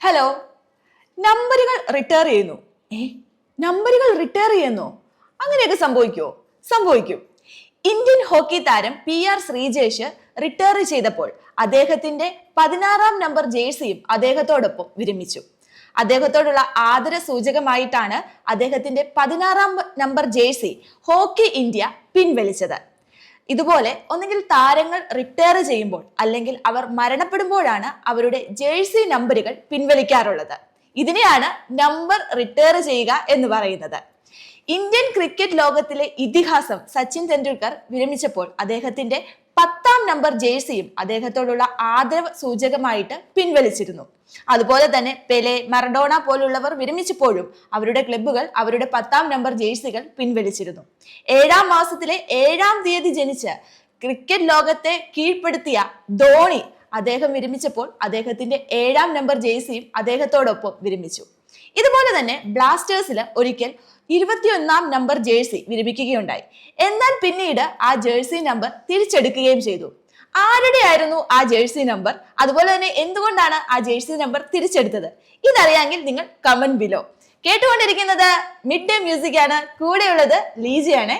Hello നമ്പറുകൾ retire ചെയ്യുന്നു. നമ്പറുകൾ റിട്ടയർ ചെയ്യുന്നു. അങ്ങനെയൊക്കെ സംഭവിക്കുമോ സംഭവിക്കും. ഇന്ത്യൻ ഹോക്കി താരം പി ആർ ശ്രീജേഷ് റിട്ടയർ ചെയ്തപ്പോൾ അദ്ദേഹത്തിന്റെ പതിനാറാം നമ്പർ ജേഴ്സിയും അദ്ദേഹത്തോടൊപ്പം വിരമിച്ചു. അദ്ദേഹത്തോടുള്ള ആദര സൂചകമായിട്ടാണ് അദ്ദേഹത്തിന്റെ പതിനാറാം നമ്പർ ജേഴ്സി ഹോക്കി ഇന്ത്യ പിൻവലിച്ചത്. ഇതുപോലെ ഒന്നെങ്കിൽ താരങ്ങൾ റിട്ടയർ ചെയ്യുമ്പോൾ അല്ലെങ്കിൽ അവർ മരണപ്പെടുമ്പോഴാണ് അവരുടെ ജേഴ്സി നമ്പറുകൾ പിൻവലിക്കാറുള്ളത്. ഇതിനെയാണ് നമ്പർ റിട്ടയർ ചെയ്യുക എന്ന് പറയുന്നത്. ഇന്ത്യൻ ക്രിക്കറ്റ് ലോകത്തിലെ ഇതിഹാസം സച്ചിൻ തെണ്ടുൽക്കർ വിരമിച്ചപ്പോൾ അദ്ദേഹത്തിന്റെ പത്താം നമ്പർ ജേഴ്സിയും അദ്ദേഹത്തോടുള്ള ആദരവ് സൂചകമായിട്ട് പിൻവലിച്ചിരുന്നു. അതുപോലെ തന്നെ പെലെ മറഡോണ പോലുള്ളവർ വിരമിച്ചപ്പോഴും അവരുടെ ക്ലബ്ബുകൾ അവരുടെ പത്താം നമ്പർ ജേഴ്സികൾ പിൻവലിച്ചിരുന്നു. ഏഴാം മാസത്തിലെ ഏഴാം തീയതി ജനിച്ച് ക്രിക്കറ്റ് ലോകത്തെ കീഴ്പ്പെടുത്തിയ ധോണി അദ്ദേഹം വിരമിച്ചപ്പോൾ അദ്ദേഹത്തിന്റെ ഏഴാം നമ്പർ ജേഴ്സിയും അദ്ദേഹത്തോടൊപ്പം വിരമിച്ചു. ഇതുപോലെ തന്നെ ബ്ലാസ്റ്റേഴ്സിൽ ഒരിക്കൽ ഇരുപത്തിയൊന്നാം നമ്പർ ജേഴ്സി വിരമിക്കുകയുണ്ടായി. എന്നാൽ പിന്നീട് ആ ജേഴ്സി നമ്പർ തിരിച്ചെടുക്കുകയും ചെയ്തു. ആരുടെ ആയിരുന്നു ആ ജേഴ്സി നമ്പർ അതുപോലെ തന്നെ എന്തുകൊണ്ടാണ് ആ ജേഴ്സി നമ്പർ തിരിച്ചെടുത്തത്? ഇതറിയാമെങ്കിൽ നിങ്ങൾ കമന്റ് ബിലോ കേട്ടുകൊണ്ടിരിക്കുന്നത് മിഡ് ഡേ മ്യൂസിക് ആണ്. കൂടെയുള്ളത് ലീജയാണ്.